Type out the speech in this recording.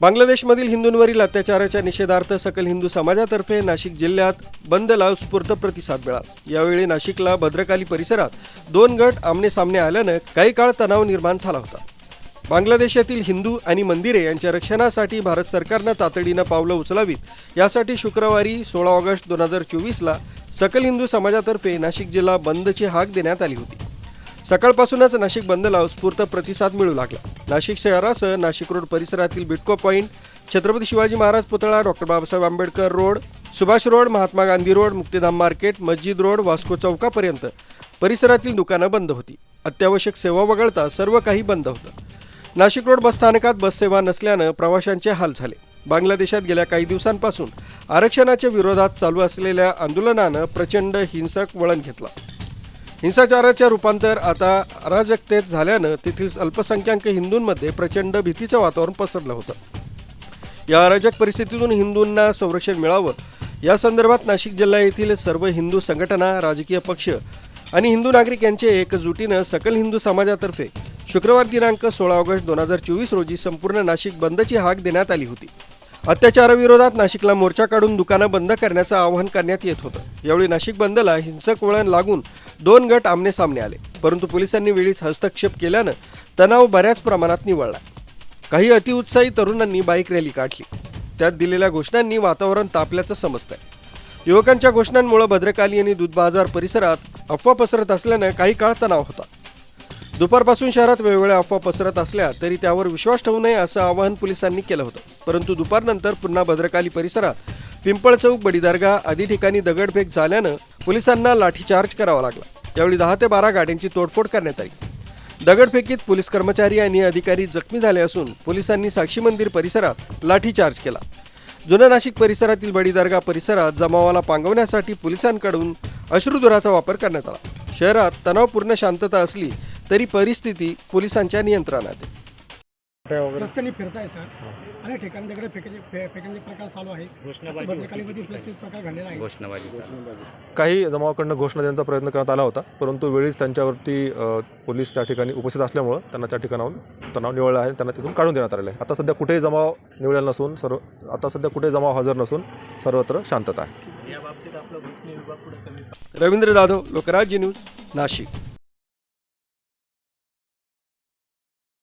बांगलादेशमधील हिंदूंवरील अत्याचाराच्या निषेधार्थ सकल हिंदू समाजातर्फे नाशिक जिल्ह्यात बंदला उत्स्फूर्त प्रतिसाद मिळाला. यावेळी नाशिकला भद्रकाली परिसरात दोन गट आमने सामने आल्यानं काही काळ तणाव निर्माण झाला होता. बांगलादेशातील हिंदू आणि मंदिरे यांच्या रक्षणासाठी भारत सरकारनं तातडीनं पावलं उचलावीत. यासाठी शुक्रवारी सोळा ऑगस्ट दोन हजार चोवीसला सकल हिंदू समाजातर्फे नाशिक जिल्हा बंदची हाक देण्यात आली होती. सकाळपासूनच नाशिक बंदला उत्स्फूर्त प्रतिसाद मिळू लागला. नाशिक शहरासह नाशिक रोड परिसरातील बिटको पॉईंट छत्रपती शिवाजी महाराज पुतळा doctor Babasaheb Ambedkar road Subhash road Mahatma Gandhi road Muktidham market Masjid road Vasco चौकापर्यंत परिसरातील दुकानं बंद होती. अत्यावश्यक सेवा वगळता सर्व काही बंद होतं. नाशिक रोड बसस्थानकात बससेवा नसल्यानं प्रवाशांचे हाल झाले. बांगलादेशात गेल्या काही दिवसांपासून आरक्षणाच्या विरोधात चालू असलेल्या आंदोलनानं प्रचंड हिंसक वळण घेतलं. हिंसाचाराचे रूपांतर आता अराजकतेत झाल्यानं तेथील अल्पसंख्याक हिंदूंमध्ये प्रचंड भीतीचं वातावरण पसरलं होतं. या अराजक परिस्थितीतून हिंदूंना संरक्षण मिळावं या संदर्भात नाशिक जिल्हा येथील सर्व हिंदू संघटना राजकीय पक्ष आणि हिंदू नागरिक यांचे एकजुटीनं सकल हिंदू समाजातर्फे शुक्रवार दिनांक सोळा ऑगस्ट दोन हजार चोवीस रोजी संपूर्ण नाशिक बंदची हाक देण्यात आली होती. अत्याचाराविरोधात नाशिकला मोर्चा काढून दुकानं बंद करण्याचं आवाहन करण्यात येत होतं. यावेळी नाशिक बंदला हिंसक वळण लागून दोन गट आमने सामने आले. परंतु पोलिसांनी वेळीच हस्तक्षेप केल्यानं तणाव बऱ्याच प्रमाणात निवळला. काही अतिउत्साही तरुणांनी बाईक रॅली काढली. त्यात दिलेल्या घोषणांनी वातावरण तापल्याचं समजतंय. युवकांच्या घोषणांमुळे भद्रकाली आणि दूध बाजार परिसरात अफवा पसरत असल्यानं काही काळ तणाव होता. दुपारपासून शहरात वेगवेगळ्या अफवा पसरत असल्या तरी त्यावर विश्वास ठेवू नये असं आवाहन पोलिसांनी केलं होतं. परंतु दुपारनंतर पुन्हा भद्रकाली परिसरात पिंपळ चौक बडीदर्गा आदी ठिकाणी दगडफेक झाल्यानं पोलिसांना लाठीचार्ज करावा लागला. त्यावेळी दहा ते बारा गाड्यांची तोडफोड करण्यात आली. दगडफेकीत पोलीस कर्मचारी आणि अधिकारी जखमी झाले असून पोलिसांनी साक्षी मंदिर परिसरात लाठीचार्ज केला. जुन्या नाशिक परिसरातील बडीदर्गा परिसरात जमावाला पांगवण्यासाठी पोलिसांकडून अश्रुधुराचा वापर करण्यात आला. शहरात तणावपूर्ण शांतता असली तरी परिस्थिती पोलिसांच्या नियंत्रणात आहे. रस्त्याने फिरताय सर. अनेक ठिकाणी फे- फेकण्याचे प्रकार चालू आहे प्रकार घडलेला काही जमावाकडनं घोषणा देण्याचा प्रयत्न करण्यात आला होता परंतु वेळीच त्यांच्यावरती अ, पोलीस त्या ठिकाणी उपस्थित असल्यामुळं त्यांना त्या ठिकाणाहून तणाव निवडला आहे त्यांना तिथून काढून देण्यात आलेलं आहे. आता सध्या कुठेही जमाव निवडलेला नसून सर्व आता सध्या कुठेही जमाव हजर नसून सर्वत्र शांतता आहे. रवींद्र जाधव लोकराज्य न्यूज नाशिक.